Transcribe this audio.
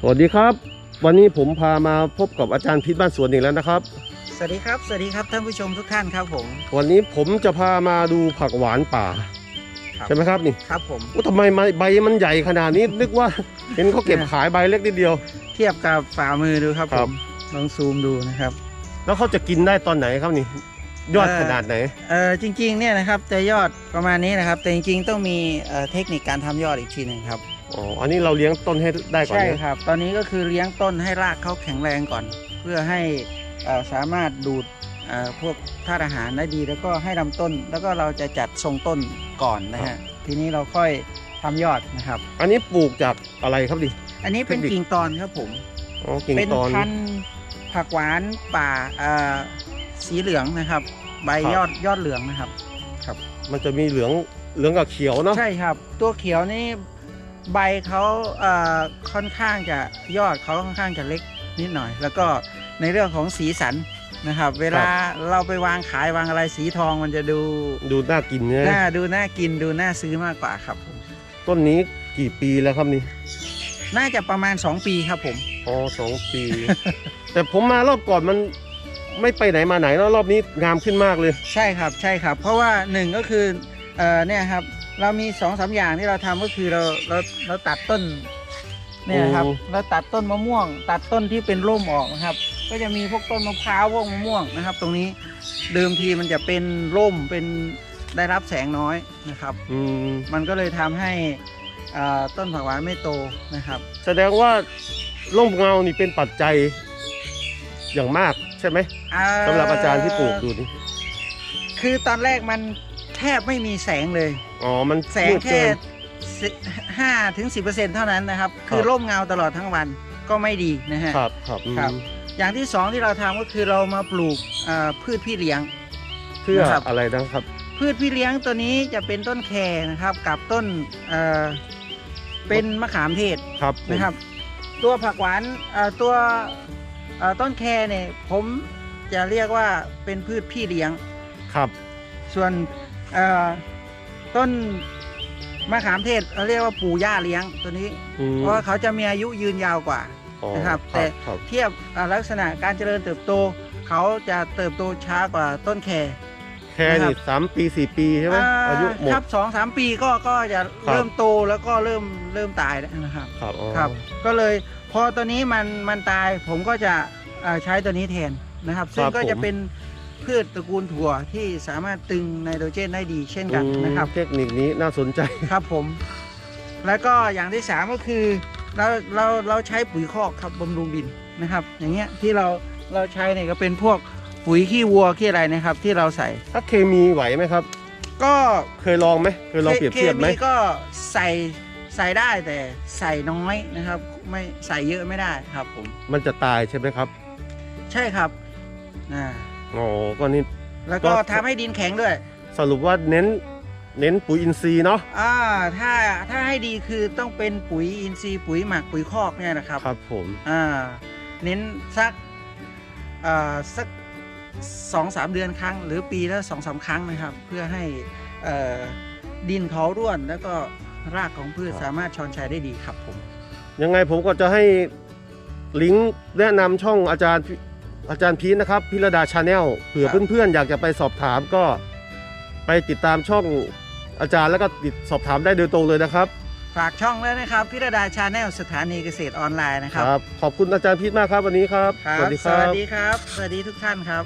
สวัสดีครับ วันนี้ผมพามาพบกับอาจารย์พิษบ้านสวนอีกแล้วนะครับ สวัสดีครับ สวัสดีครับท่านผู้ชมทุกท่านครับผม วันนี้ผมจะพามาดูผักหวานป่า ครับ ใช่ไหมครับนี่ครับผม ว่าทำไมใบใบมันใหญ่ขนาดนี้ นึกว่า เห็นเขาเก็บขายใบเล็กนิดเดียว เทียบกับฝ่ามือดูครับคผรับ มลองซูมดูนะครับ แล้วเขาจะกินได้ตอนไหนครับนี่ ยอดเอ่อ ขนาดไหน เอ่อจริงๆเนี่ยนะครับจะยอดประมาณนี้นะครับ แต่จริงๆต้องมีเอ่อเทคนิคการทำยอดอีกทีหนึ่งครับ อ๋อ อันนี้เราเลี้ยงต้นให้ได้ก่อนใช่เนี่ยครับ ตอนนี้ก็คือเลี้ยงต้นให้รากเขาแข็งแรงก่อน เพื่อให้เอ่อสามารถดูดเอ่อพวกธาตุอาหารได้ดีแล้วก็ให้ลำต้น แล้วก็เราจะจัดทรงต้นก่อนนะฮะทีนี้เราค่อยทำยอดนะครับ อันนี้ปลูกจากอะไรครับดิ อันนี้เป็นเทคนิค กิ่งตอนครับผม อ๋อกิ่งเป็นตอน พันธุ์ผักหวานป่าเอ่อสีเหลืองนะครับ ใบครับ ยอดยอดเหลืองนะครับ มันจะมีเหลืองเหลืองกับเขียวเนาะ ใช่ครับ ตัวเขียวนี่ ใบเขาเอ่อค่อนข้างจะยอดเขาค่อนข้างจะเล็กนิดหน่อย แล้วก็ในเรื่องของสีสันนะครับ เวลาเราไปวางขายวางอะไรสีทองมันจะดูดูน่ากินเนี่ยน่าดูน่ากินดูน่าซื้อมากกว่าครับผมต้นนี้กี่ปีแล้วครับนี่น่าจะประมาณ 2 ปีครับผมอ๋อสองปี แต่ผมมารอบก่อนมันไม่ไปไหนมาไหนแล้วรอบนี้งามขึ้นมากเลย ใช่ครับใช่ครับ เพราะว่าหนึ่งก็คือเอ่อเนี่ยครับ เรามีสองสามอย่างที่เราทำก็คือเราเราเราตัดต้นเนี่ยครับโอ้เราตัดต้นมะม่วง ตัดต้นที่เป็นร่มออกนะครับ ก็จะมีพวกต้นมะพร้าวพวกมะม่วงนะครับ ตรงนี้เดิมทีมันจะเป็นร่มเป็นได้รับแสงน้อยนะครับอืมมันก็เลยทำให้เอ่อต้นผักหวานไม่โตนะครับ แสดงว่าร่มเงานี่เป็นปัจจัยอย่างมากใช่ไหมเอ่อสำหรับอาจารย์ที่ปลูกดูนี่คือตอนแรกมันแทบไม่มีแสงเลย อ๋อ มันแสงมืดแค่เกินห้าถึงสิเท่านั้นนะครับครับคือร่มเงาตลอดทั้งวันก็ไม่ดีนะฮะ ครับครับอืมครับ อย่างที่สองที่เราทำก็คือเรามาปลูกอ่าพืชพี่เลี้ยง เพื่อนะครับ อะไรนะครับ พืชพี่เลี้ยงตัวนี้จะเป็นต้นแครนะครับกับต้นเอ่อเป็นมะขามเทศครับผมนะครับ ตัวผักหวานเอ่อตัวเอ่อต้นแครเนี่ยผมจะเรียกว่าเป็นพืชพี่เลี้ยง ครับ ส่วนเอ่อ ต้นมะขามเทศเราเรียกว่าปู่ย่าเลี้ยงตัวนี้ อืมเพราะว่าเขาจะมีอายุยืนยาวกว่า อ๋อนะครับแต่ ครับ เทียบอ่าลักษณะการเจริญเติบโต เขาจะเติบโตช้ากว่าต้นแครแค่นะครันี่บสามปีสี่ปีใช่ไหมอายุหมด ครับสองสามปีก็ก็จะครับ เริ่มโตแล้วก็เริ่มเริ่มตายแล้วนะครับ ครับอ๋อ ครับ ก็เลยพอตัวนี้มันมันตายผมก็จะอ่าใช้ตัวนี้แทนนะครับ ซึ่งก็จะเป็น พืชตระกูลถั่วที่สามารถตึงไนโตรเจนได้ดีเช่นกันอืมนะครับ เทคนิคนี้น่าสนใจครับผม แล้วก็อย่างที่สามก็คือเราเราเราใช้ปุ๋ยคอกครับบำรุงดินนะครับ อย่างเงี้ยที่เราเราใช้เนี่ยก็เป็นพวกปุ๋ยขี้วัวขี้อะไรนะครับ ที่เราใส่ถ้าเคมีไหวไหมครับ ก็เคยลองไหมเคยลองเปรียบเทียบไหมคก็ใส่ใส่ได้แต่ใส่น้อยนะครับ ไม่ใส่เยอะไม่ได้ครับผมมันจะตายใช่ไหมครับ ใช่ครับอ่า อ๋อก็นี่ แล้วก็ก็ ทำให้ดินแข็งด้วย สรุปว่าเน้นเน้นปุ๋ยอินทรีย์เนาะอ่า ถ้า ถ้าให้ดีคือต้องเป็นปุ๋ยอินทรีย์ปุ๋ยหมักปุ๋ยคอกเนี่ยนะครับ ครับผมอ่า เน้นสัก อ่า สักสองสามเดือนครั้ง หรือปีละสองสามครั้งนะครับ เพื่อให้เอ่อดินเขาร่วนแล้วก็รากของพืชสามารถชอนชัยได้ดีครับผม ยังไงผมก็จะให้ลิงก์แนะนำช่องอาจารย์พิ อาจารย์พีชนะครับพิรดาชาแนลเผื่อครับเพื่อนๆ อยากจะไปสอบถามก็ไปติดตามช่องอาจารย์แล้วก็ติดสอบถามได้โดยตรงเลยนะครับ ฝากช่องแล้วนะครับพิรดาชาแนลสถานีเกษตรออนไลน์นะครับ ขอบคุณอาจารย์พีชมากครับวันนี้ครับ ครับ สวัสดีครับ สวัสดีทุกท่านครับ